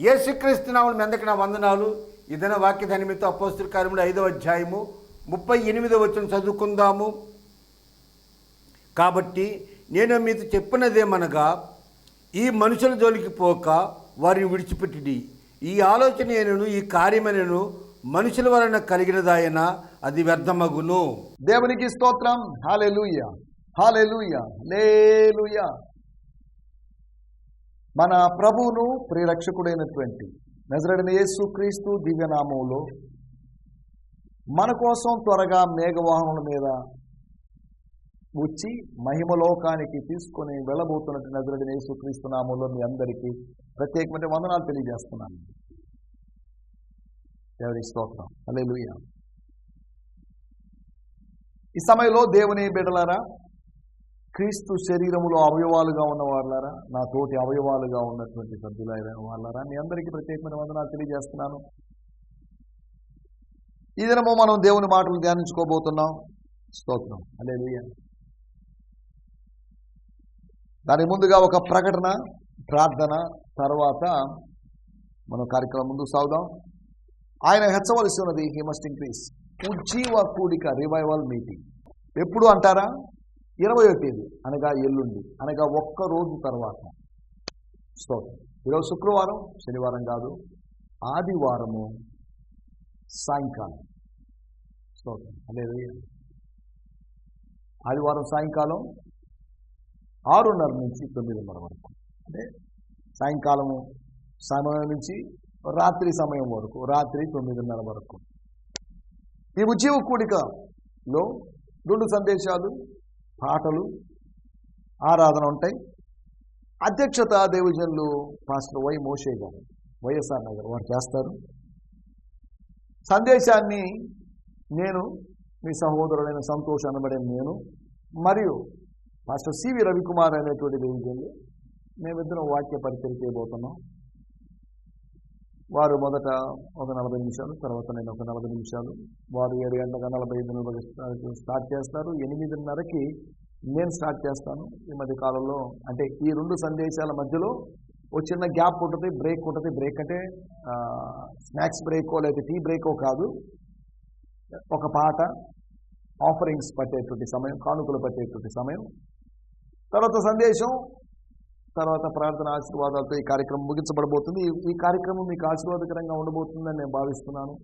ఏ నామములు మీ నా వందనాలు. ఇదన వాక్య ధనిమితో అపోస్తుల కార్యములు ఐదవ అధ్యాయము ముప్పై ఎనిమిదో వచ్చిన చదువుకుందాము. కాబట్టి నేను మీతో చెప్పినదేమనగా ఈ మనుషుల జోలికి పోక వారిని విడిచిపెట్టి ఈ ఆలోచన ఈ కార్యమేనను మనుషుల వలన కలిగినదాయన అది వ్యర్థమగును. దేవునికి స్తోత్రం. హాలెలూయ. హాలెలూయ. లేలుయ మన ప్రభువును ప్రియరక్షకుడైనటువంటి నజరడిన యేసు క్రీస్తు దివ్యనామంలో మన కోసం త్వరగా మేఘవాహనుల మీద వచ్చి మహిమలోకానికి తీసుకొని వెళ్ళబోతున్నట్టు నజరడిన యేసు క్రీస్తు నామంలో మీ అందరికీ ప్రత్యేకమైన వందనాలు తెలియజేస్తున్నాను. ఎవరి స్తోత్రం. అలే ఈ సమయంలో దేవుని బిడలారా క్రీస్తు శరీరములో అవయవాలుగా ఉన్న వాళ్ళారా నా తోటి అవయవాలుగా ఉన్నటువంటి సభ్యులైన వాళ్ళారా మీ అందరికీ ప్రత్యేకమైన వందనాలు తెలియజేస్తున్నాను. ఈ దినము మనం దేవుని మాటలు ధ్యానించుకోబోతున్నాం. స్తోత్రం. అలే దాని ముందుగా ఒక ప్రకటన ప్రార్థన తర్వాత మనం కార్యక్రమం ముందుకు సాగుదాం. ఆయన హెచ్చవలసి ఉన్నది హీ మస్ట్ ఇంక్రీస్ ఉజ్జీవ కూడిక రివైవల్ మీటింగ్. ఎప్పుడు అంటారా? ఇరవయో తేదీ అనగా ఎల్లుండి అనగా ఒక్క రోజు తర్వాత. సో ఈరోజు శుక్రవారం శనివారం కాదు ఆదివారము సాయంకాలం. స్తోత్రం అదే ఆదివారం సాయంకాలం ఆరున్నర నుంచి తొమ్మిదిన్నర వరకు. అంటే సాయంకాలము సమయం నుంచి రాత్రి సమయం వరకు రాత్రి తొమ్మిదిన్నర వరకు. ఈ ఉద్యోగ కూడికలో రెండు సందేశాలు పాటలు ఆరాధన ఉంటాయి. అధ్యక్షత దేవజనులు పాస్టర్ వై మోషే గారు వైఎస్ఆర్ నగర్ వారు చేస్తారు. సందేశాన్ని నేను మీ సహోదరుడైన సంతోష్ అనబడే నేను మరియు పాస్టర్ సివి రవికుమార్ అనేటువంటి దేవజనులు మేమిద్దరం వాక్య పరిచయం చేయబోతున్నాం. వారు మొదట ఒక నలభై నిమిషాలు తర్వాత నేను ఒక నలభై నిమిషాలు. వారు ఏడు గంటల నలభై ఐదు నలభై స్టార్ట్ చేస్తారు. ఎనిమిదిన్నరకి నేను స్టార్ట్ చేస్తాను. ఈ మధ్య కాలంలో అంటే ఈ రెండు సందేశాల మధ్యలో ఒక చిన్న గ్యాప్ ఉంటుంది బ్రేక్ ఉంటుంది. బ్రేక్ అంటే స్నాక్స్ బ్రేకో లేకపోతే టీ బ్రేకో కాదు. ఒక పాట ఆఫరింగ్స్ పట్టేటువంటి సమయం కానుకలు పట్టేటువంటి సమయం. తర్వాత సందేశం తర్వాత ప్రార్థన ఆశీర్వాదాలతో ఈ కార్యక్రమం ముగించబడబోతుంది. ఈ- కార్యక్రమం మీకు ఆశీర్వాదకరంగా ఉండబోతుందని నేను భావిస్తున్నాను.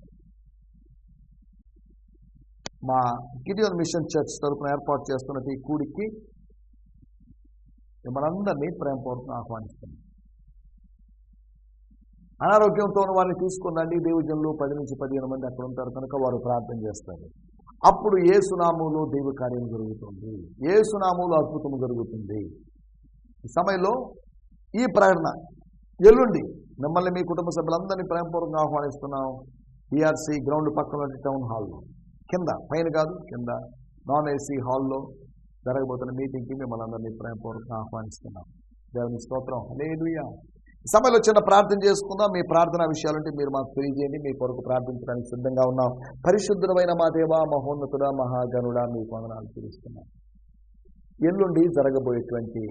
మా గిడియోన్ మిషన్ చర్చ్ తరఫున ఏర్పాటు చేస్తున్న ఈ కూడికి మనందరినీ ప్రేమపూర్వకం ఆహ్వానిస్తున్నాం అనారోగ్యంతో ఉన్న వారిని తీసుకున్నండి దేవజనులు పది నుంచి పదిహేను మంది అక్కడ ఉంటారు కనుక వారు ప్రార్థన చేస్తారు. అప్పుడు ఏ సునాములో దేవ కార్యం జరుగుతుంది. ఏ సునాములో అద్భుతం జరుగుతుంది. ఈ సమయంలో ఈ ప్రకటన ఎల్లుండి మిమ్మల్ని మీ కుటుంబ సభ్యులందరినీ ప్రేమపూర్వకంగా ఆహ్వానిస్తున్నాం. బీఆర్సీ గ్రౌండ్ పక్కన టౌన్ హాల్లో. కింద పైన కాదు కింద నాన్ ఏసీ హాల్లో జరగబోతున్న మీటింగ్కి మిమ్మల్ని అందరినీ ప్రేమపూర్వకంగా ఆహ్వానిస్తున్నాం. దేవుని స్తోత్రం. లేదుయా సమయంలో చిన్న ప్రార్థన చేసుకుందాం. మీ ప్రార్థన విషయాలంటే మీరు మాకు తెలియజేయండి. మీ కొరకు ప్రార్థించడానికి సిద్ధంగా ఉన్నాం. పరిశుద్ధమైన మా దేవ మహోన్నతుడ మహాగనుడ మీ వందనాలు తెలుస్తున్నాం ఎల్లుండి జరగబోయేటువంటి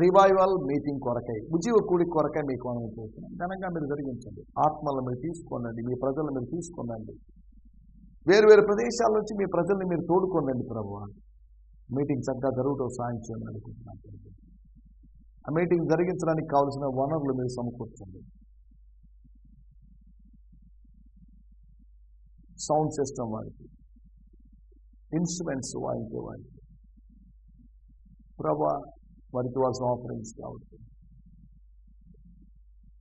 రివైవల్ మీటింగ్ కొరకై ఉజీవ కూడి కొరకై మీకు మనం చేస్తున్నాం. ఘనంగా మీరు జరిగించండి. ఆత్మలను మీరు తీసుకోనండి మీ ప్రజలను మీరు తీసుకోనండి. వేరు వేరు ప్రదేశాల నుంచి మీ ప్రజల్ని మీరు తోడుకోనండి ప్రభు. మీటింగ్ చక్కగా జరుగుతూ సాయం చేయండి అనుకుంటున్నాను ఆ మీటింగ్ జరిగించడానికి కావాల్సిన వనరులు మీరు సమకూర్చండి. సౌండ్ సిస్టమ్ వారికి ఇన్స్ట్రుమెంట్స్ వాయించే వారికి ప్రభా వారికి ఇవ్వాల్సిన ఆఫరింగ్స్ కావచ్చు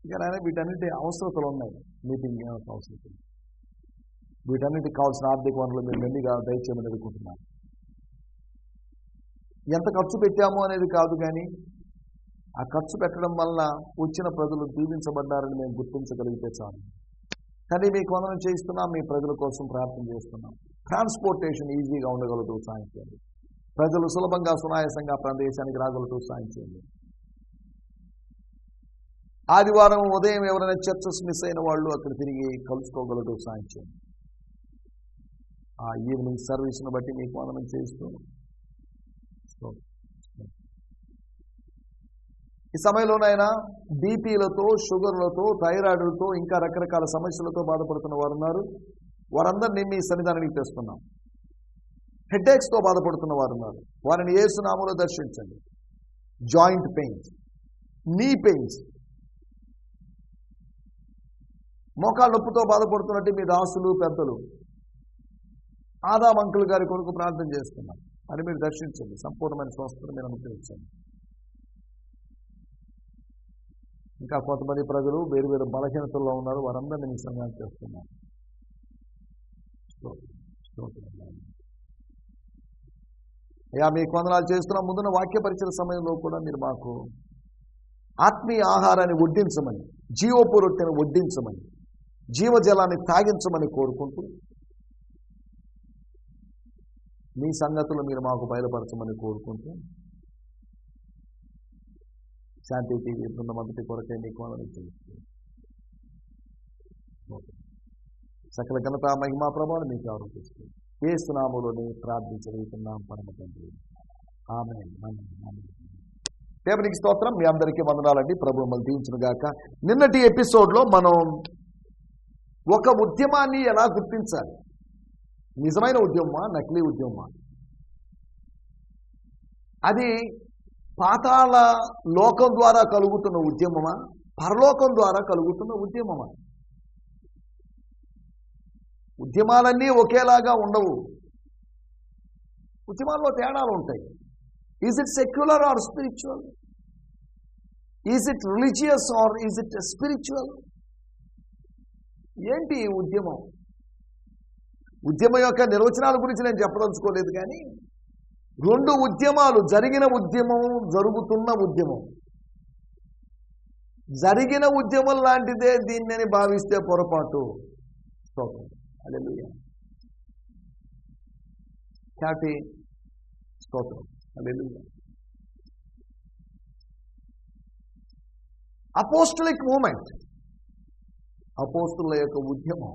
ఇక నాయన వీటన్నిటి అవసరతలు ఉన్నాయి. మీటింగ్ అవసరతలు? వీటన్నిటికి కావాల్సిన ఆర్థిక వనరులు మీరు మెండిగా దయచేయమని అనుకుంటున్నాను ఎంత ఖర్చు పెట్టాము అనేది కాదు కానీ ఆ ఖర్చు పెట్టడం వలన వచ్చిన ప్రజలు దీవించబడ్డారని మేము గుర్తించగలిగితే చాలు. కానీ మీకు వందనం చేయిస్తున్నాం మీ ప్రజల కోసం ప్రార్థన చేస్తున్నాం. ట్రాన్స్పోర్టేషన్ ఈజీగా ఉండగలదు సాయం చేయండి ప్రజలు సులభంగా సునాయాసంగా ప్రదేశానికి రాగలతో సాయం చేయండి. ఆదివారం ఉదయం ఎవరైనా చర్చస్ మిస్ అయిన వాళ్ళు అక్కడ తిరిగి కలుసుకోగలుగుతూ సాయం చేయండి. ఆ ఈవినింగ్ సర్వీస్ను బట్టి మీకు మనం చేస్తూ ఈ సమయంలోనైనా బీపీలతో షుగర్లతో థైరాయిడ్లతో ఇంకా రకరకాల సమస్యలతో బాధపడుతున్న వారు ఉన్నారు వారందరినీ మీ సన్నిధానానికి తెస్తున్నాం. హెడేక్స్తో బాధపడుతున్న వారు ఉన్నారు వారిని ఏ సునామలో దర్శించండి. Joint pains. Knee pains. మోకాళ్ళ నొప్పితో బాధపడుతున్నట్టు మీ దాసులు పెద్దలు. ఆదాం అంకుల్ గారి కొరకు ప్రార్థన చేస్తున్నాం. అని మీరు దర్శించండి. సంపూర్ణమైన స్వస్థత మీరు అనుగ్రహించండి. ఇంకా కొంతమంది ప్రజలు వేరు వేరు బలహీనతల్లో ఉన్నారు. వారందరినీ మీ సంఘాన్ని చేస్తున్నాం. అయ్యా మీ కొందనాలు చేస్తున్న ముందున వాక్య పరిచయ సమయంలో కూడా మీరు మాకు ఆత్మీయ ఆహారాన్ని వడ్డించమని జీవపు రొట్టెను వడ్డించమని జీవజలాన్ని తాగించమని కోరుకుంటూ మీ సంగతులు మీరు మాకు బయలుపరచమని కోరుకుంటూ శాంతి టీవీ బృందమంతటి కొరకే మీకు వందనం చేస్తున్నాను. సకల ఘనత మహిమా ప్రభావం మీకు ఆరోపిస్తుంది ఏ సునాములోని ప్రార్థించగలుగుతున్నాం పరమ తండ్రి. ఆమె దేవునికి స్తోత్రం. మీ అందరికీ వందనాలండి. ప్రభు మళ్ళీ దీవించిన గాక. నిన్నటి ఎపిసోడ్లో మనం ఒక ఉద్యమాన్ని ఎలా గుర్తించాలి? నిజమైన ఉద్యమమా? నకిలీ ఉద్యమమా? అది పాతాళ లోకం ద్వారా కలుగుతున్న ఉద్యమమా? పరలోకం ద్వారా కలుగుతున్న ఉద్యమమా? ఉద్యమాలన్నీ ఒకేలాగా ఉండవు. ఉద్యమాల్లో తేడాలు ఉంటాయి is it secular or spiritual is it religious or is it spiritual ఏంటి ఈ ఉద్యమం? ఉద్యమం యొక్క నిర్వచనాల గురించి నేను చెప్పదలుచుకోలేదు కానీ రెండు ఉద్యమాలు జరిగిన ఉద్యమం జరుగుతున్న ఉద్యమం. జరిగిన ఉద్యమం లాంటిదే దీన్ని భావిస్తే పొరపాటు. స్తోత్రం. అలెలుయ ఖ్యాతి స్తోత్రం. అలెలుయ అపోస్టలిక్ మూమెంట్ అపోస్తుల యొక్క ఉద్యమం.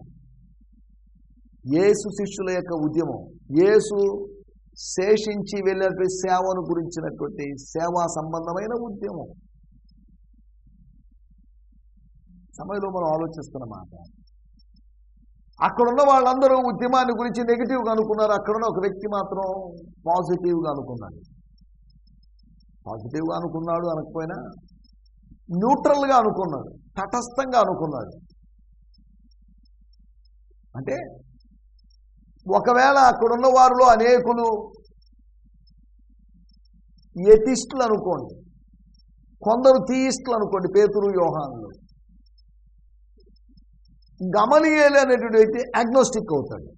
యేసు శిష్యుల యొక్క ఉద్యమం. యేసు శేషించి వెళ్ళినటువంటి సేవను గురించినటువంటి సేవా సంబంధమైన ఉద్యమం. సమయంలో మనం ఆలోచిస్తున్న మాట. అక్కడున్న వాళ్ళందరూ ఉద్యమాన్ని గురించి నెగిటివ్గా అనుకున్నారు. అక్కడున్న ఒక వ్యక్తి మాత్రం పాజిటివ్గా అనుకున్నాడు. పాజిటివ్గా అనుకున్నాడు అనకపోయినా న్యూట్రల్గా అనుకున్నాడు. తటస్థంగా అనుకున్నాడు. అంటే ఒకవేళ అక్కడున్న వారిలో అనేకులు ఎతిస్టులు అనుకోండి కొందరు తీయిస్టులు అనుకోండి పేతురు యోహానులు. గమలియేలు అనేటువంటి వ్యక్తి అగ్నోస్టిక్ అవుతాడు.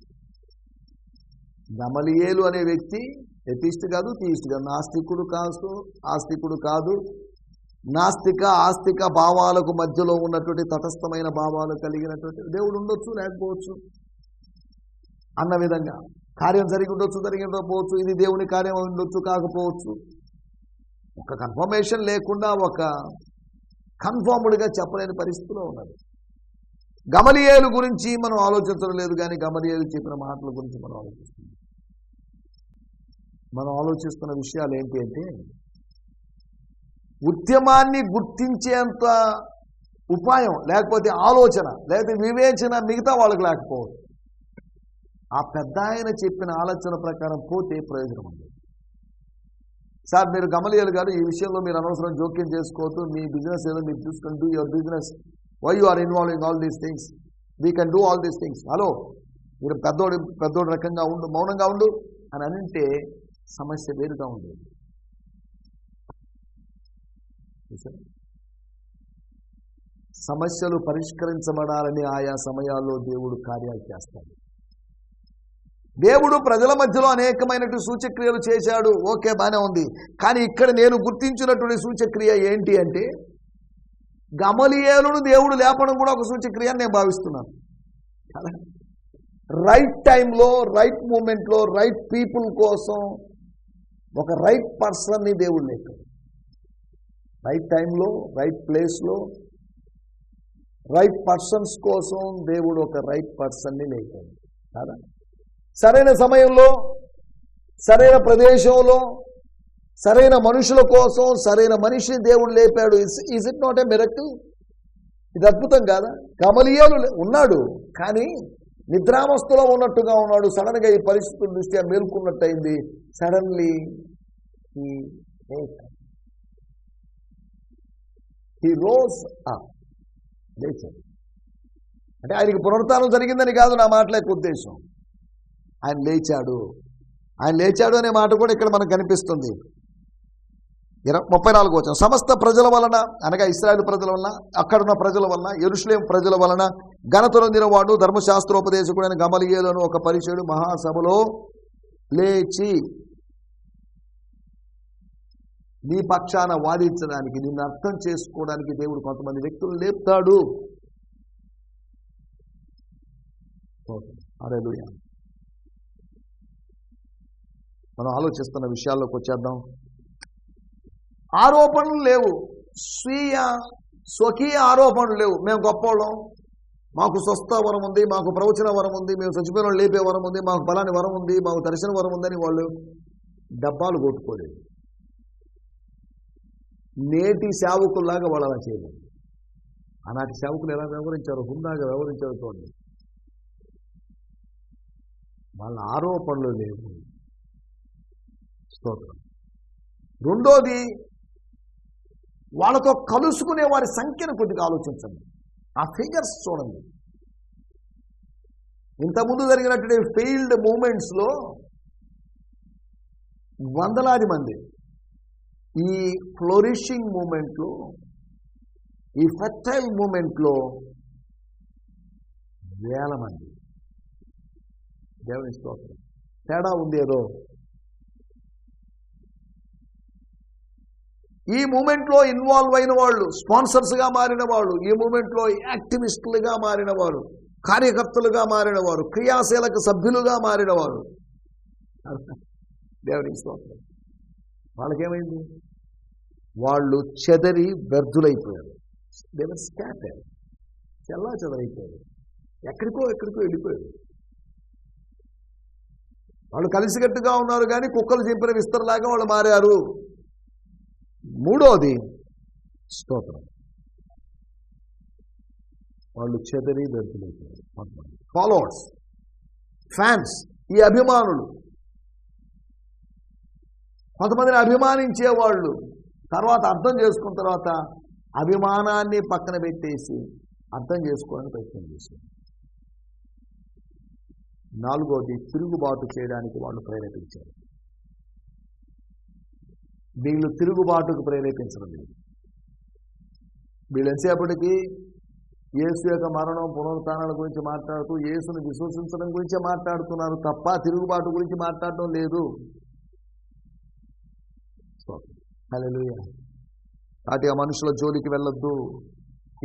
గమలియేలు అనే వ్యక్తి ఎథిస్ట్ కాదు తీయిస్ట్ కాదు. నాస్తికుడు కాదు ఆస్తికుడు కాదు. నాస్తిక ఆస్తిక భావాలకు మధ్యలో ఉన్నటువంటి తటస్థమైన భావాలు కలిగినటువంటి దేవుడు ఉండొచ్చు లేకపోవచ్చు. అన్న విధంగా కార్యం జరిగి ఉండొచ్చు జరిగి ఉండకపోవచ్చు. ఇది దేవుని కార్యం ఉండొచ్చు కాకపోవచ్చు. ఒక కన్ఫర్మేషన్ లేకుండా ఒక కన్ఫర్మ్డ్గా చెప్పలేని పరిస్థితిలో ఉన్నది గమలియేలు గురించి మనం ఆలోచించడం లేదు కానీ గమలియేలు చెప్పిన మాటల గురించి మనం ఆలోచిస్తున్నాం. మనం ఆలోచిస్తున్న విషయాలు ఏంటి అంటే ఉద్యమాన్ని గుర్తించేంత ఉపాయం లేకపోతే ఆలోచన లేకపోతే వివేచన మిగతా వాళ్ళకి లేకపోవచ్చు ఆ పెద్ద ఆయన చెప్పిన ఆలోచన ప్రకారం పోతే ప్రయోజనం ఉంది సార్ మీరు గమలియలు గారు ఈ విషయంలో మీరు అనవసరం జోక్యం చేసుకోవద్దు మీ బిజినెస్ ఏదో మీరు చూసుకొని do your business why you are involving all these things we can do all these things hello మీరు పెద్దోడు పెద్దోడు రకంగా ఉండు మౌనంగా ఉండు అని అంటే సమస్య వేరుగా ఉండేది. సమస్యలు పరిష్కరించబడాలని ఆయా సమయాల్లో దేవుడు కార్యాలు చేస్తాడు. దేవుడు ప్రజల మధ్యలో అనేకమైనటువంటి సూచక్రియలు చేశాడు. ఓకే బాగానే ఉంది. కానీ ఇక్కడ నేను గుర్తించినటువంటి సూచక్రియ ఏంటి అంటే గమలియేలును దేవుడు లేపడం కూడా ఒక సూచక్రియ అని నేను భావిస్తున్నాను. కదా రైట్ టైంలో రైట్ మూమెంట్లో రైట్ పీపుల్ కోసం ఒక రైట్ పర్సన్ని దేవుడు లేపాడు. రైట్ టైంలో రైట్ ప్లేస్లో రైట్ పర్సన్స్ కోసం దేవుడు ఒక రైట్ పర్సన్ని లేపాడు. కదా? సరైన సమయంలో సరైన ప్రదేశంలో సరైన మనుషుల కోసం సరైన మనిషిని దేవుడు లేపాడు. Is it not a miracle ఇది అద్భుతం కాదా? కమలియాలు లే- ఉన్నాడు కానీ నిద్రావస్థలో ఉన్నట్టుగా ఉన్నాడు. సడన్గా ఈ పరిస్థితుల దృష్ట్యా మేల్కొన్నట్టయింది. సడన్లీ హీ రోజ్ లేచాడు అంటే ఆయనకి పునరుత్నం జరిగిందని కాదు నా మాటలకు ఉద్దేశం. ఆయన లేచాడు. ఆయన లేచాడు అనే మాట కూడా ఇక్కడ మనకు కనిపిస్తుంది. ఇర ముప్పై నాలుగు వచ్చిన సమస్త ప్రజల వలన అనగా ఇస్రాయల్ ప్రజల వలన అక్కడున్న ప్రజల వలన ఎరుషులేం ప్రజల వలన ఘనత నొందినవాడు ధర్మశాస్త్రోపదేశకుడైన గమలియేలను ఒక పరిచయుడు మహాసభలో లేచి నీ పక్షాన వాదించడానికి నిన్ను అర్థం చేసుకోవడానికి దేవుడు కొంతమంది వ్యక్తులు లేపుతాడు. అరే మనం ఆలోచిస్తున్న విషయాల్లోకి వచ్చేద్దాం. ఆరోపణలు లేవు. స్వీయ స్వకీయ ఆరోపణలు లేవు. మేము గొప్పవాళ్ళం మాకు స్వస్థ వరం ఉంది మాకు ప్రవచన వరం ఉంది మేము చచ్చిపోయిన వాళ్ళు లేపే వరం ఉంది మాకు బలాన్ని వరం ఉంది మాకు దర్శన వరం ఉందని వాళ్ళు డబ్బాలు కొట్టుకోలేదు. నేటి సేవకుల్లాగా వాళ్ళు అలా చేయలేదు. ఆనాటి సేవకులు ఎలా వ్యవహరించారు హుందాగా వ్యవహరించారు చూడండి. వాళ్ళ ఆరోపణలు లేవు. స్తోత్రం. రెండోది వాళ్ళతో కలుసుకునే వారి సంఖ్యను కొద్దిగా ఆలోచించండి. ఆ ఫిగర్స్ చూడండి. ఇంతకుముందు జరిగినటువంటి ఫెయిల్డ్ మూమెంట్స్లో వందలాది మంది ఈ ఫ్లోరిషింగ్ మూమెంట్లో ఈ ఫెర్టైల్ మూమెంట్లో వేల మంది. దేవుని స్తోత్రం. తేడా ఉంది ఏదో. ఈ మూమెంట్లో ఇన్వాల్వ్ అయిన వాళ్ళు స్పాన్సర్స్గా మారిన వాళ్ళు ఈ మూమెంట్లో యాక్టివిస్టులుగా మారిన వారు కార్యకర్తలుగా మారినవారు క్రియాశీలక సభ్యులుగా మారినవారు వారు స్తోత్రం. వాళ్ళకేమైంది? వాళ్ళు చెదరి వ్యర్థులైపోయారు. దేవర్ స్కాటర్ చెల్లా చెదరైపోయారు. ఎక్కడికో ఎక్కడికో వెళ్ళిపోయారు. వాళ్ళు కలిసికట్టుగా ఉన్నారు కానీ కుక్కలు చెప్పిన విస్తరలాగా వాళ్ళు మారారు. మూడోది స్తోత్రం. వాళ్ళు చెదరి దొరికిపోయారు ఫాలోవర్స్ ఫ్యాన్స్ ఈ అభిమానులు. కొంతమందిని అభిమానించే వాళ్ళు తర్వాత అర్థం చేసుకున్న తర్వాత అభిమానాన్ని పక్కన పెట్టేసి అర్థం చేసుకోవడానికి ప్రయత్నం చేశారు. నాలుగోది తిరుగుబాటు చేయడానికి వాళ్ళు ప్రేరేపించారు. వీళ్ళు తిరుగుబాటుకు ప్రేరేపించడం లేదు. వీళ్ళు ఎంతసేపటికి యేసు యొక్క మరణం పునరుత్నాల గురించి మాట్లాడుతూ యేసును విశ్వసించడం గురించే మాట్లాడుతున్నారు తప్ప తిరుగుబాటు గురించి మాట్లాడడం లేదు. హల్లెలూయా. కాబట్టి ఆ మనుషుల జోలికి వెళ్ళొద్దు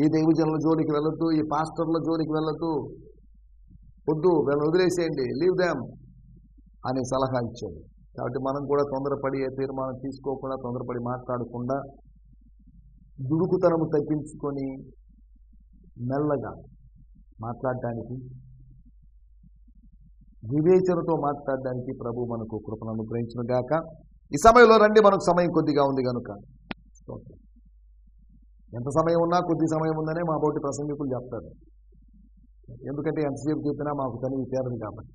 ఈ దైవజనుల జోలికి వెళ్ళొద్దు ఈ పాస్టర్ల జోలికి వెళ్ళొద్దు. వద్దు వీళ్ళని వదిలేసేయండి లీవ్ దామ్ అనే సలహా ఇచ్చాడు. కాబట్టి మనం కూడా తొందరపడి ఏ తీర్మానం తీసుకోకుండా తొందరపడి మాట్లాడకుండా దుడుకుతనము తగ్గించుకొని మెల్లగా మాట్లాడడానికి వివేచనతో మాట్లాడడానికి ప్రభు మనకు కృపను అనుగ్రహించిన గాక. ఈ సమయంలో రండి మనకు సమయం కొద్దిగా ఉంది కనుక ఎంత సమయం ఉన్నా కొద్ది సమయం ఉందనే మా బోటి ప్రసంగికులు చెప్తారు. ఎందుకంటే ఎంతసేపు చెప్పినా మాకు తనివి తీరదు కాబట్టి.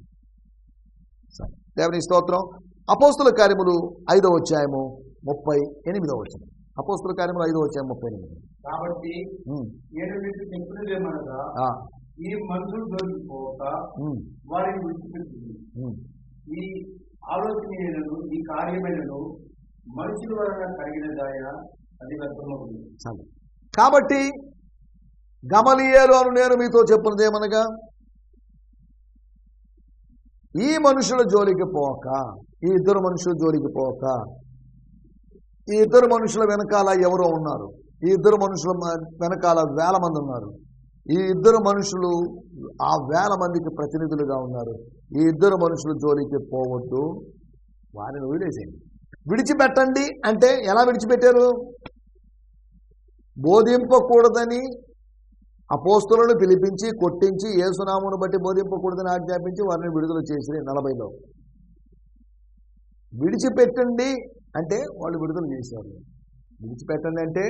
దేవుని స్తోత్రం. అపోస్తుల కార్యములు ఐదవ అధ్యాయము ముప్పై ఎనిమిదవ వచ్చిన అపోస్తుల కార్యములు ఐదవ అధ్యాయం ముప్పై ఎనిమిది. కాబట్టి ఈ మనుషులు దొరికిపోక ఉమ్, వారిని విడిచిపెట్టింది ఉమ్. ఈ ఆలోచనలను ఈ మనుషుల వలన కలిగినదాయ అది వ్యర్థమవుతుంది చాలు. కాబట్టి గమలియేలు అను నేను మీతో చెప్పున్నది ఏమనగా ఈ మనుషుల జోలికి పోక ఈ ఇద్దరు మనుషుల జోలికి పోక. ఈ ఇద్దరు మనుషుల వెనకాల ఎవరో ఉన్నారు. ఈ ఇద్దరు మనుషుల వెనకాల వేల మంది ఉన్నారు. ఈ ఇద్దరు మనుషులు ఆ వేల మందికి ప్రతినిధులుగా ఉన్నారు. ఈ ఇద్దరు మనుషుల జోలికి పోవద్దు. వారిని వదిలేసేయండి. విడిచిపెట్టండి అంటే ఎలా విడిచిపెట్టారు? బోధింపకూడదని అపోస్తులను పిలిపించి కొట్టించి ఏసునామును బట్టి బోధింపకూడదని ఆజ్ఞాపించి వారిని విడుదల చేసి నలభైలో. విడిచిపెట్టండి అంటే వాళ్ళు విడుదల చేశారు. విడిచిపెట్టండి అంటే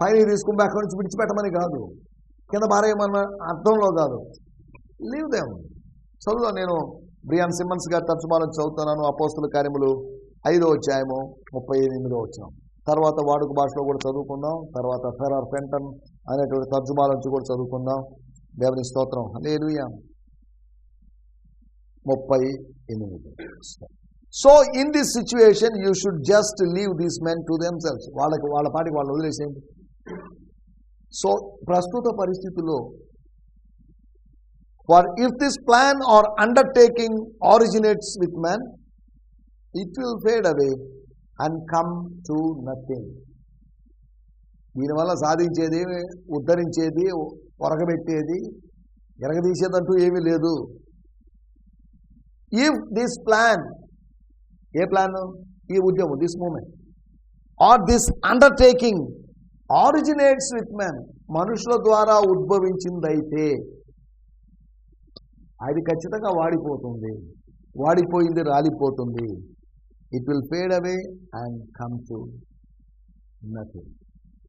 పైన తీసుకుంటే అక్కడి నుంచి విడిచిపెట్టమని కాదు. కింద పారేయమన్న అర్థంలో కాదు. లీవ్ దేమ్ చదువుదా నేను? బ్రియాన్ సిమ్మన్స్ గారి తర్జుమాలను చదువుతున్నాను. అపోస్తుల కార్యములు ఐదో అధ్యాయము ముప్పై ఎనిమిదో వచ్చాము తర్వాత వాడుక భాషలో కూడా చదువుకుందాం. తర్వాత ఫెరార్ ఫెంటన్ అనేటువంటి తర్జుమాల నుంచి కూడా చదువుకుందాం. దేవుని స్తోత్రం. లేదు ముప్పై ఎనిమిది. So in this situation you should just leave these men to themselves వాళ్ళకి వాళ్ళ పాటికి వాళ్ళు వదిలేసేయండి. సో ప్రస్తుత పరిస్థితుల్లో for if this plan or undertaking originates with man it will fade away and come to nothing దీనివల్ల సాధించేది ఉద్ధరించేది ఒరగబెట్టేది ఎరగదీసేదంటూ ఏమీ లేదు. If this plan a plan ఈ ఉద్యమం this movement or this undertaking originates with man మనుషుల ద్వారా ఉద్భవించిందైతే అది ఖచ్చితంగా వాడిపోతుంది. వాడిపోయింది రాలిపోతుంది. It will fade away and come to nothing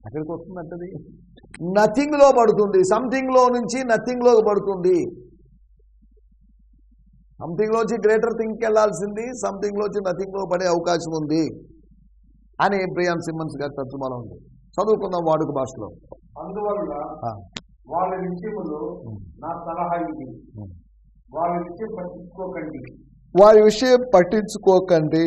ఎక్కడికి వస్తుందంటది నథింగ్లో పడుతుంది. సంథింగ్లో నుంచి నథింగ్లో పడుతుంది. సంథింగ్ లోంచి గ్రేటర్ థింగ్కి వెళ్ళాల్సింది సంథింగ్ లోంచి నథింగ్లో పడే అవకాశం ఉంది అని ప్రియాన్ సిమ్మన్స్ గారి తర్జుమాలో ఉంది. చదువుకుందాం వాడుక భాషలో. అందువల్ల వాళ్ళ విషయములో ఉమ్, నా సలహా ఇది. వాళ్ళ విషయం పట్టించుకోకండి. వారి విషయం పట్టించుకోకండి.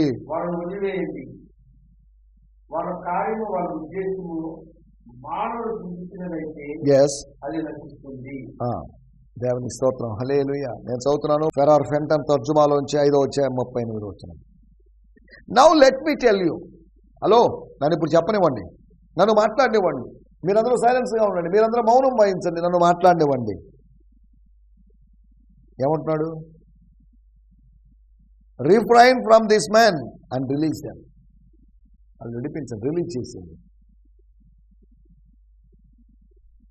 దేవుని స్తోత్రం. హలేలుయ నేను చదువుతున్నాను ఫెరార్ ఫెంటన్ తర్జుమాలోంచి ఐదో వచ్చే ముప్పై ఎనిమిది వచ్చిన now let me tell you hello నన్ను ఇప్పుడు చెప్పనివ్వండి. నన్ను మాట్లాడినివ్వండి. మీరందరూ సైలెన్స్గా ఉండండి. మీరందరూ మౌనం వహించండి. నన్ను మాట్లాడినివ్వండి. ఏమంటున్నాడు? Refrain from this man and release them వాళ్ళు విడిపించండి రిలీజ్ చేసింది.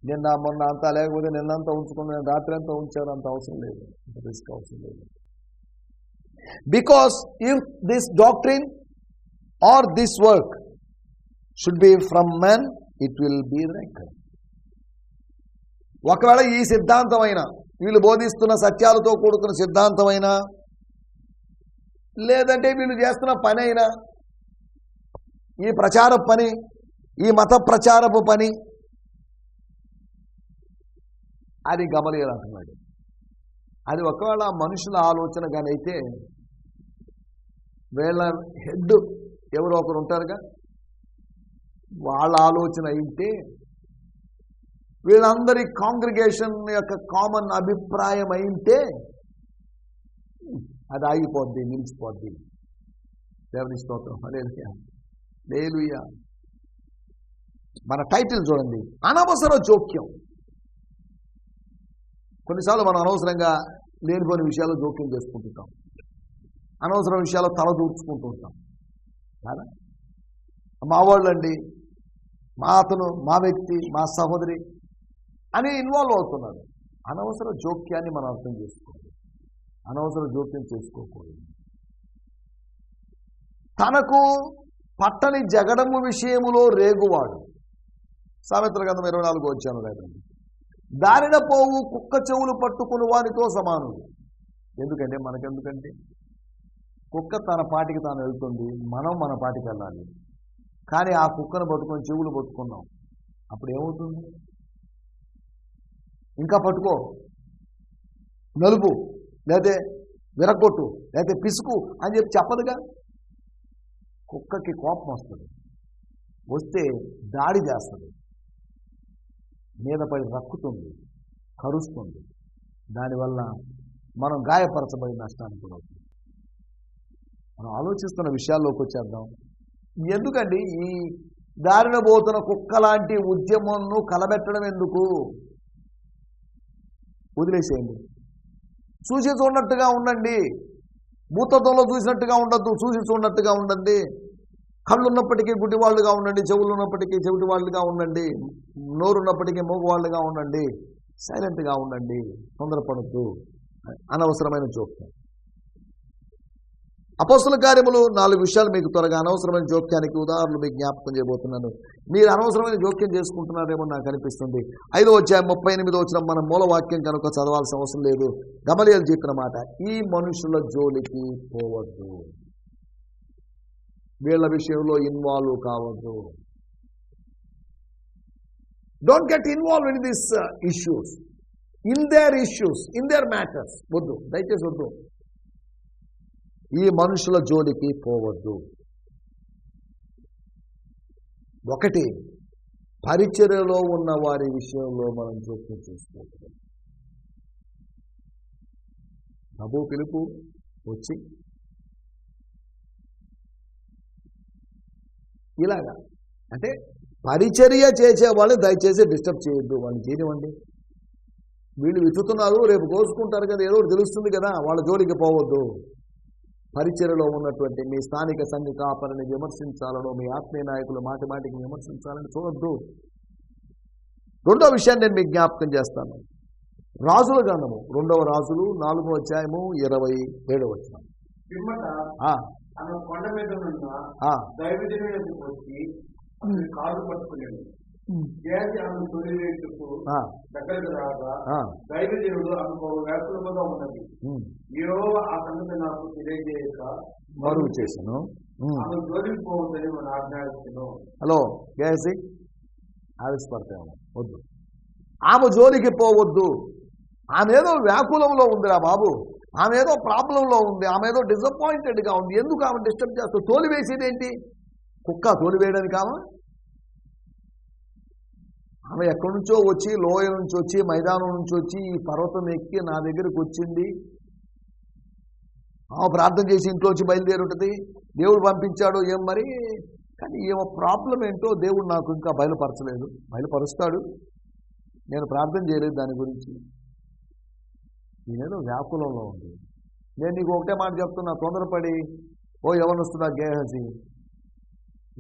నిన్న మొన్న అంతా లేకపోతే నిన్నంతా ఉంచుకుని రాత్రి అంతా ఉంచారు అంత అవసరం లేదు. అంత రిస్క్ అవసరం లేదు. Because if this doctrine or this work should be from man it will be wreck ఒకవేళ ఈ సిద్ధాంతమైన వీళ్ళు బోధిస్తున్న సత్యాలతో కూడుకున్న సిద్ధాంతమైనా లేదంటే వీళ్ళు చేస్తున్న పని అయినా ఈ ప్రచార పని ఈ మత ప్రచారపు పని అది గమలీలు అంటున్నాడు అది ఒకవేళ మనుషుల ఆలోచన కానైతే వీళ్ళ హెడ్ ఎవరో ఒకరు ఉంటారుగా వాళ్ళ ఆలోచన అయితే వీళ్ళందరి కాంగ్రిగేషన్ యొక్క కామన్ అభిప్రాయం అయితే అది ఆగిపోద్ది నిలిచిపోద్ది. దేవుని స్తోత్రం. హల్లెలూయా. లేలుయా మన టైటిల్ చూడండి. అనవసర జోక్యం. కొన్నిసార్లు మనం అనవసరంగా లేనిపోని విషయాలు జోక్యం చేసుకుంటుంటాం. అనవసర విషయాలు తల దూర్చుకుంటూ ఉంటాం. కాదా? మా వాళ్ళండి మా అతను మా వ్యక్తి మా సహోదరి అని ఇన్వాల్వ్ అవుతున్నారు. అనవసర జోక్యాన్ని మనం అర్థం చేసుకోవాలి. అనవసర జోక్యం చేసుకోకూడదు. తనకు పట్టని జగడము విషయములో రేగువాడు. సామెత్ర గంధం ఇరవై నాలుగు వచ్చాను లేదండి దారిన పోవు కుక్క చెవులు పట్టుకుని వానితో సమానుడు. ఎందుకంటే మనకెందుకంటే? కుక్క తన పాటికి తాను వెళ్తుంది మనం మన పాటికి వెళ్ళాలి. కానీ ఆ కుక్కను పట్టుకొని చెవులు పట్టుకున్నాం. అప్పుడు ఏమవుతుంది? ఇంకా పట్టుకో. నలుపు. లేకపోతే విరగొట్టు లేకపోతే పిసుకు అని చెప్పి చెప్పదుగా? కుక్కకి కోపం వస్తుంది. వస్తే దాడి చేస్తుంది. మీద పడి రక్కుతుంది కరుస్తుంది. దానివల్ల మనం గాయపరచబడి నష్టానికి అవుతుంది మనం ఆలోచిస్తున్న విషయాల్లోకి వచ్చేద్దాం. ఎందుకండి ఈ దారిన పోతున్న కుక్క లాంటి ఉద్యమంను కలబెట్టడం ఎందుకు? వదిలేసేయండి. చూసి చూడనట్టుగా ఉండండి. భూతత్వంలో చూసినట్టుగా ఉండద్దు చూసి చూడనట్టుగా ఉండండి. కళ్ళు ఉన్నప్పటికీ గుడ్డి వాళ్ళుగా ఉండండి చెవులు ఉన్నప్పటికీ చెవిటి వాళ్ళుగా ఉండండి. నోరు ఉన్నప్పటికీ మూగవాళ్ళుగా ఉండండి. సైలెంట్గా ఉండండి తొందరపడద్దు. అనవసరమైన జోక్యం. అపోస్తుల కార్యములు నాలుగు విషయాలు మీకు త్వరగా అనవసరమైన జోక్యానికి ఉదాహరణలు మీకు జ్ఞాపకం చేయబోతున్నాను. మీరు అనవసరమైన జోక్యం చేసుకుంటున్నారేమో నాకు అనిపిస్తుంది. ఐదో అధ్యాయం ముప్పై ఎనిమిదో వచ్చిన మన మూల వాక్యం కనుక చదవాల్సిన అవసరం లేదు. గమలియలు చెప్పిన మాట ఈ మనుషుల జోలికి పోవద్దు. వీళ్ళ విషయంలో ఇన్వాల్వ్ కావద్దు. Don't get involve in this issues in their issues in their matters వద్దు దయచేసి వద్దు. ఈ మనుషుల జోలికి పోవద్దు. ఒకటి పరిచర్యలో ఉన్న వారి విషయంలో మనం జోక్యం చేసుకోవచ్చు ప్రభు పిలుపు వచ్చి ఇలాగా. అంటే పరిచర్య చేసే వాళ్ళు దయచేసి డిస్టర్బ్ చేయొద్దు. వాళ్ళు చేయనివ్వండి. వీళ్ళు విత్తుతున్నారు రేపు కోసుకుంటారు కదా ఏదో తెలుస్తుంది కదా వాళ్ళ జోలికి పోవద్దు. పరిచయలో ఉన్నటువంటి మీ స్థానిక సంఘ కాపరిని విమర్శించాలనో మీ ఆత్మీయ నాయకులు మాటి మాటికి విమర్శించాలని చూడొద్దు. రెండో విషయాన్ని నేను మీకు జ్ఞాపకం చేస్తాను. రాజుల గ్రంథము రెండవ రాజులు నాలుగో అధ్యాయము ఇరవై ఏడవ వచ్చిన ఆమె దగ్గరకు రాగా ఆమెకు వ్యాకులముగా ఉన్నది. ఏవో ఆ సంగతి నాకు తెలియజేయక మరుగు చేశాను. ఆమె మనం హలో గేసి ఆవిష్పడతాము వద్దు. ఆమె జోలికి పోవద్దు. ఆమె ఏదో వ్యాకులంలో ఉందిరా బాబు. ఆమె ఏదో ప్రాబ్లంలో ఉంది. ఆమె ఏదో డిసప్పాయింటెడ్గా ఉంది. ఎందుకు ఆమె డిస్టర్బ్ చేస్తావు తోలు వేసేది ఏంటి కుక్క తోలు వేయడానికి ఆమె ఆమె ఎక్కడి నుంచో వచ్చి లోయ నుంచి వచ్చి మైదానం నుంచి వచ్చి ఈ పర్వతం ఎక్కి నా దగ్గరికి వచ్చింది. ఆమె ప్రార్థన చేసి ఇంట్లో వచ్చి బయలుదేరుంటుంది. దేవుడు పంపించాడు ఏం మరి? కానీ ఏమో ప్రాబ్లం ఏంటో దేవుడు నాకు ఇంకా బయలుపరచలేదు. బయలుపరుస్తాడు. నేను ప్రార్థన చేయలేదు దాని గురించి. నేనేదో వ్యాకులంలో ఉంది. నేను నీకు ఒకటే మాట చెప్తున్నా తొందరపడి. ఓ ఎవరినొస్తున్నా గేహసి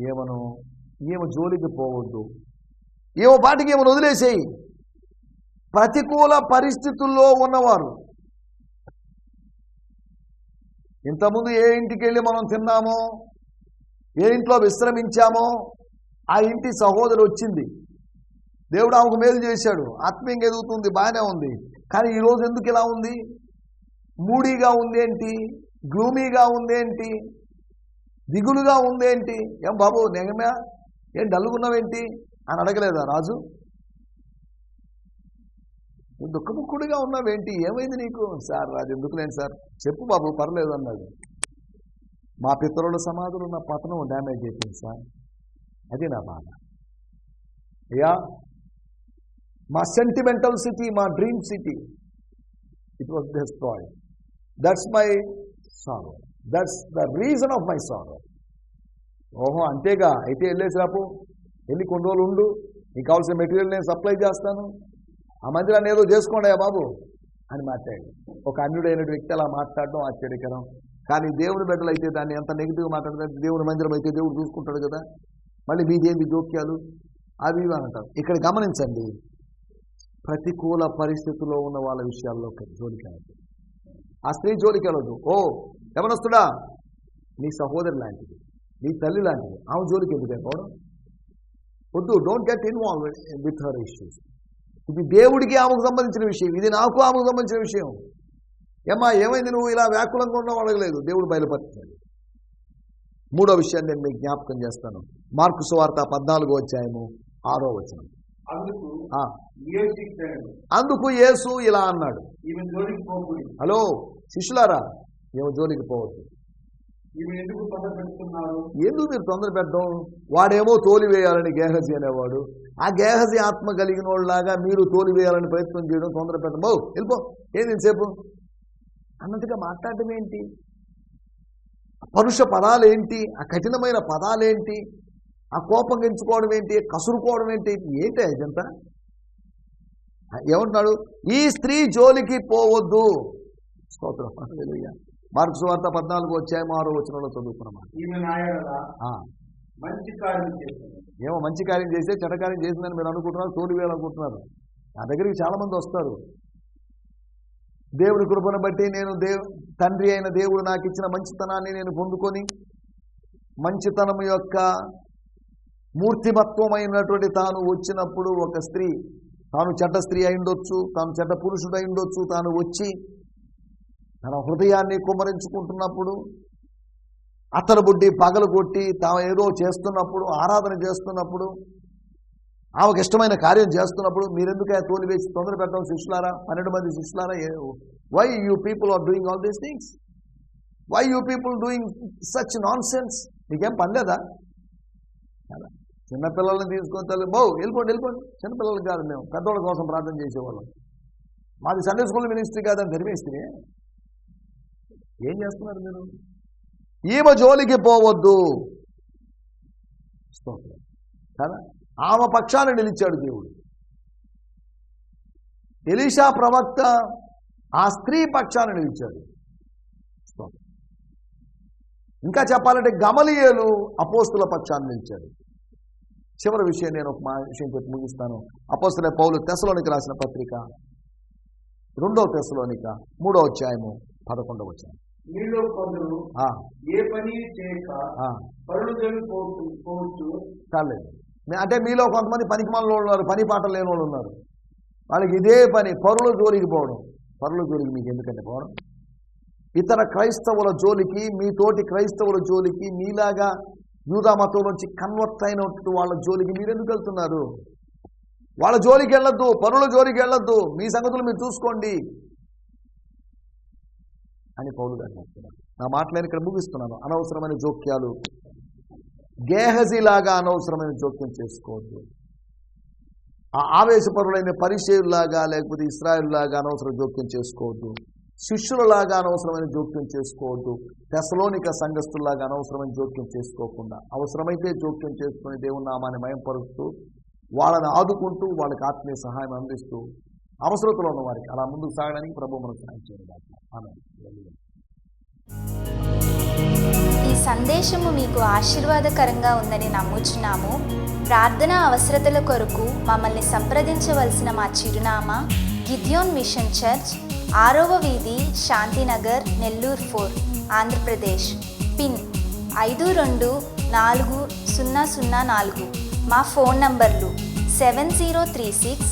ఏమను? ఈమె జోలికి పోవద్దు. ఏమో పాటికి ఏమో వదిలేసేయి. ప్రతికూల పరిస్థితుల్లో ఉన్నవారు. ఇంతకుముందు ఏ ఇంటికి వెళ్ళి మనం తిన్నామో ఏ ఇంట్లో విశ్రమించామో ఆ ఇంటి సహోదరు వచ్చింది. దేవుడు ఆమెకు మేలు చేశాడు. ఆత్మీయంగా ఎదుగుతుంది బాగానే ఉంది. కానీ ఈరోజు ఎందుకు ఇలా ఉంది? మూడీగా ఉందేంటి? గ్లూమీగా ఉందేంటి? దిగులుగా ఉందేంటి? ఏం బాబు నిజమే ఏం డల్లుగున్నావేంటి? అని అడగలేదా రాజు? నువ్వు దుఃఖముక్కుడిగా ఉన్నావేంటి? ఏమైంది నీకు? సార్ రాజు ఎందుకు లేని సార్? చెప్పు బాబు పర్లేదు అన్నాడు. మా పితరుల సమాధులు నా పతనం డ్యామేజ్ అయిపోయింది సార్. అది నా బాధ. అయ్యా మా సెంటిమెంటల్ సిటీ మా dream city it was destroyed that's my sorrow that's the reason of my sorrow ఓహో అంతేగా. అయితే వెళ్ళేసి రాపు. వెళ్ళి కొన్ని రోజులు ఉండు నీకు కావాల్సిన మెటీరియల్ నేను సప్లై చేస్తాను. ఆ మందిరాన్ని ఏదో చేసుకోండియా బాబు అని మాట్లాడి. ఒక అన్యుడైన వ్యక్తి అలా మాట్లాడడం ఆశ్చర్యకరం. కానీ దేవుని బిడ్డలు అయితే దాన్ని ఎంత నెగిటివ్ మాట్లాడతారు దేవుని మందిరం అయితే దేవుడు చూసుకుంటాడు కదా. మళ్ళీ మీదేమి జోక్యాలు? అవి ఇవి అంటారు. ఇక్కడ గమనించండి. ప్రతికూల పరిస్థితుల్లో ఉన్న వాళ్ళ విషయాల్లో జోలికి వెళ్ళదు ఆ స్త్రీ జోలికి వెళ్ళదు ఓ ఎవరొస్తుడా నీ సహోదరు లాంటిది. నీ తల్లి లాంటిది. ఆమె జోలికి ఎందుకు వెళ్ళిపోవడం? వద్దు don't get involve with her issues ఇది దేవుడికి ఆమెకు సంబంధించిన విషయం ఇది నాకు ఆమెకు సంబంధించిన విషయం. ఏమ్మా ఏమైంది నువ్వు ఇలా వ్యాకులంగా ఉండడం అడగలేదు. దేవుడు బయలుపరుతున్నాడు మూడో విషయాన్ని నేను మీకు జ్ఞాపకం చేస్తాను. మార్కు సువార్త పద్నాలుగో అధ్యాయము ఆరో వచనం. అందుకు ఆ, ఏ శిక్షణ అందుకు యేసు ఇలా అన్నాడు. హలో శిష్యులారా ఏమో జోలికి పోవద్దు. ఎందుకు ఎందుకు మీరు తొందర పెట్టడం? వాడేమో తోలివేయాలని గేహజీ అనేవాడు. ఆ గేహజీ ఆత్మ కలిగిన వాళ్ళలాగా మీరు తోలివేయాలని ప్రయత్నం చేయడం తొందర పెట్టడం. బావు వెళ్ళిపో. ఏంది సేపు అన్నట్టుగా మాట్లాడటం ఏంటి? పరుష పదాలు ఏంటి ఆ కఠినమైన పదాలేంటి? ఆ కోపం ఎంచుకోవడం ఏంటి? కసురుకోవడం ఏంటి? ఏంటి ఇదంతా? ఏమంటున్నాడు? ఈ స్త్రీ జోలికి పోవద్దు. స్తోత్రం. హల్లెలూయా. మార్కు సువార్త పద్నాలుగు వచ్చాయి ఆరో వచనంలో చదువుకున్నాం ఈమె నాయన ఆ, మంచి కార్యం చేసింది. ఏమో మంచి కార్యం చేస్తే చెడ్డ కార్యం చేసిందని మీరు అనుకుంటున్నారు తోడు వేయాలనుకుంటున్నారు నా దగ్గరికి చాలా మంది వస్తారు. దేవుని కృపను బట్టి నేను దేవు తండ్రి అయిన దేవుడు నాకు ఇచ్చిన మంచితనాన్ని నేను పొందుకొని మంచితనం యొక్క మూర్తిమత్వమైనటువంటి తాను వచ్చినప్పుడు ఒక స్త్రీ తాను చెడ్డ స్త్రీ అయిండొచ్చు తాను చెడ్డ పురుషుడు అయిండొచ్చు తాను వచ్చి తన హృదయాన్ని కుమరించుకుంటున్నప్పుడు అతను బుడ్డి పగలు కొట్టి ఏదో చేస్తున్నప్పుడు ఆరాధన చేస్తున్నప్పుడు ఆమెకు ఇష్టమైన కార్యం చేస్తున్నప్పుడు మీరెందుకే తోలి వేసి తొందర పెట్టడం శిష్యులారా? పన్నెండు మంది శిష్యులారా? Why you people are doing all these things why you people doing such nonsense నీకేం పనిలేదా కదా. చిన్నపిల్లల్ని తీసుకొని తల్లి బావు వెళ్ళిపోండి వెళ్ళిపోండి. చిన్నపిల్లలకి కాదు మేము పెద్దోళ్ళ కోసం ప్రార్థన చేసేవాళ్ళం. మాది సండే స్కూల్ మినిస్ట్రీ కాదని ధర్మేస్త్రీ ఏం చేస్తున్నారు మీరు? ఈమె జోలికి పోవద్దు. కదా? ఆమె పక్షాన నిలిచాడు దేవుడు. ఎలీషా ప్రవక్త ఆ స్త్రీ పక్షాన నిలిచాడు. ఇంకా చెప్పాలంటే గమలియేలు అపోస్తుల పక్షాన్ని నిలిచాడు. చివరి విషయం నేను ఒక మా విషయం చెప్పి ముగిస్తాను. అపోస్తుల పౌలు తెసలోనికి రాసిన పత్రిక రెండవ తెసలోనిక మూడో అధ్యాయము పదకొండవ అధ్యాయం మీలో కొందరు ఏ పని చేయక ఆ, పరులు పోవచ్చు పోవచ్చు చాలేదు మీ- అంటే మీలో కొంతమంది పనికి మనలో ఉన్నారు పని పాటలు లేని వాళ్ళు ఉన్నారు. వాళ్ళకి ఇదే పని పరుల జోలికి పోవడం. పరుల జోలికి మీకు ఎందుకంటే పోవడం? ఇతర క్రైస్తవుల జోలికి మీ తోటి క్రైస్తవుల జోలికి మీలాగా యూదా మతం నుంచి కన్వర్ట్ అయినట్టు వాళ్ళ జోలికి మీరు ఎందుకు వెళ్తున్నారు? వాళ్ళ జోలికి వెళ్ళొద్దు పరుల జోలికి వెళ్ళొద్దు. మీ సంగతులు మీరు చూసుకోండి. అని పౌలు గారు చెప్తున్నారు నా నేను ఇక్కడ ముగిస్తున్నాను. అనవసరమైన జోక్యాలు. గేహజీలాగా అనవసరమైన జోక్యం చేసుకోవద్దు. ఆ ఆవేశపరులైన పరిచయుల్లాగా లేకపోతే ఇస్రాయిల్లాగా అనవసర జోక్యం చేసుకోవద్దు. శిష్యులలాగా అనవసరమైన జోక్యం చేసుకోవద్దు. తెసలోనిక సంఘస్థుల్లాగా అనవసరమైన జోక్యం చేసుకోకుండా అవసరమైతే జోక్యం చేసుకుని దేవుని నామాన్ని మయంపరుస్తూ వాళ్ళని ఆదుకుంటూ వాళ్ళకి ఆత్మీయ సహాయం అందిస్తూ అవసరతలో ఉన్న వారికి అలా ముందుకు సాగడానికి ప్రభు మనకు సహాయం చేయండి ఈ సందేశము మీకు ఆశీర్వాదకరంగా ఉందని నమ్ముచున్నాము. ప్రార్థన అవసరతల కొరకు మమ్మల్ని సంప్రదించవలసిన మా చిరునామా గిద్యోన్ మిషన్ చర్చ్ ఆరవ వీధి శాంతినగర్ నెల్లూరు ఫోర్ ఆంధ్రప్రదేశ్. పిన్ ఐదు రెండు నాలుగు సున్నా సున్నా నాలుగు. మా ఫోన్ నంబర్లు seven zero three six